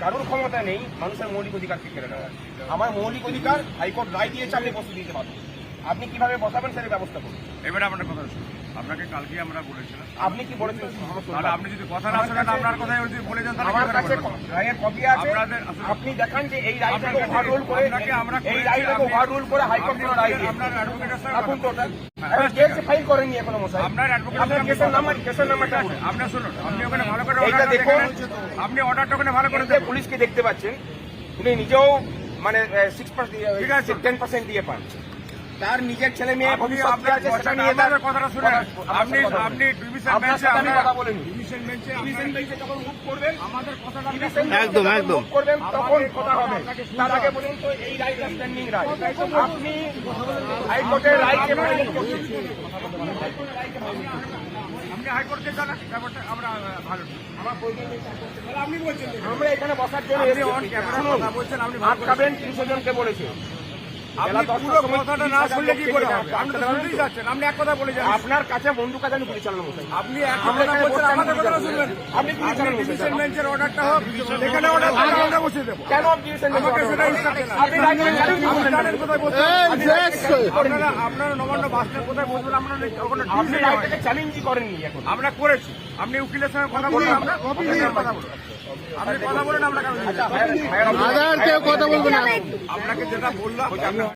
কারোর ক্ষমতা নেই মানুষের মৌলিক অধিকারকে কেড়ে নেওয়ার। আমার মৌলিক অধিকার হাইকোর্ট রায় দিয়েছে আমি বসে দিতে পারব আপনি কীভাবে বসাবেন সেটা ব্যবস্থা করুন। এবারে আপনার কথা শুনুন। আপনাকে কালকে আমরা বলেছিলাম। আপনি কি বলেছেন? আপনি যদি কথা না শোনেন আপনার যদি বলে যান তাহলে আমার কাছে রায়ের কপি আছে। আপনি দেখান যে এই রায়টাকে ওভাররুল করে আমরা এই রায়টাকে আপনি- ওভাররুল করে হাইকোর্ট আপনি কোনো রায় দিয়েছে। আপনার অ্যাডভোকেটের সঙ্গে রাখুন তো কথা কেস ফাইল করেননি এখনও মশাই। আপনার অ্যাডভোকেটের আপনার কেসের কথা নাম্বার। কেসের নাম্বারটা আপনি শুনুন। আপনি ওখানে এইটা দেখুন। আপনি অর্ডারটা ওখানে ভালো করে পুলিশকে দেখতে পাচ্ছেন। উনি নিজেও মানে সিক্স আছে। টেন পার্সেন্ট দিয়ে পান। তার নিজের ছেলে মেয়ে কথাটা নিয়ে কথাটা শুনেন। কথা- আপনি আপনি ডিভিশন বেঞ্চে আমি কথা বলিনি। ডিভিশন বেঞ্চে ডিভিশন বেঞ্চে যখন মুভ করবেন আমাদের কথাটা একদম, একদম। করবেন তখন কথা হবে। তার আগে পর্যন্ত এই রায়টা স্ট্যান্ডিং রায় আপনি হাইকোর্টের করছেন আপনি হাইকোর্টকে জানান ব্যাপারটা আমরা ভালো আপনি বলছেন আমরা এখানে বসার জন্য আপনি কথা বলছেন, আপনি আটকাবেন তিনশো জনকে বলেছে। আপনার কাছে বন্দুক আছে আমি গুলি চালানো আপনি এক কথা এখানে বলছেন বসে আমাদের কথা শুনবেন। আপনি অর্ডারটা হোক বসে দেবো কেন আমাকে সেটা। কোথায় বসতে আপনারা আপনারা নবান্ন বাস কোথায় বসবেন আমরা আপনি হয়। চ্যালেঞ্জই করেননি এখন আমরা করেছি আপনি উকিলের সঙ্গে কথা বলুন আমরা কথা বলুন আপনি কথা বলেন আমরা কেউ কথা বলবে আপনাকে যেটা বললাম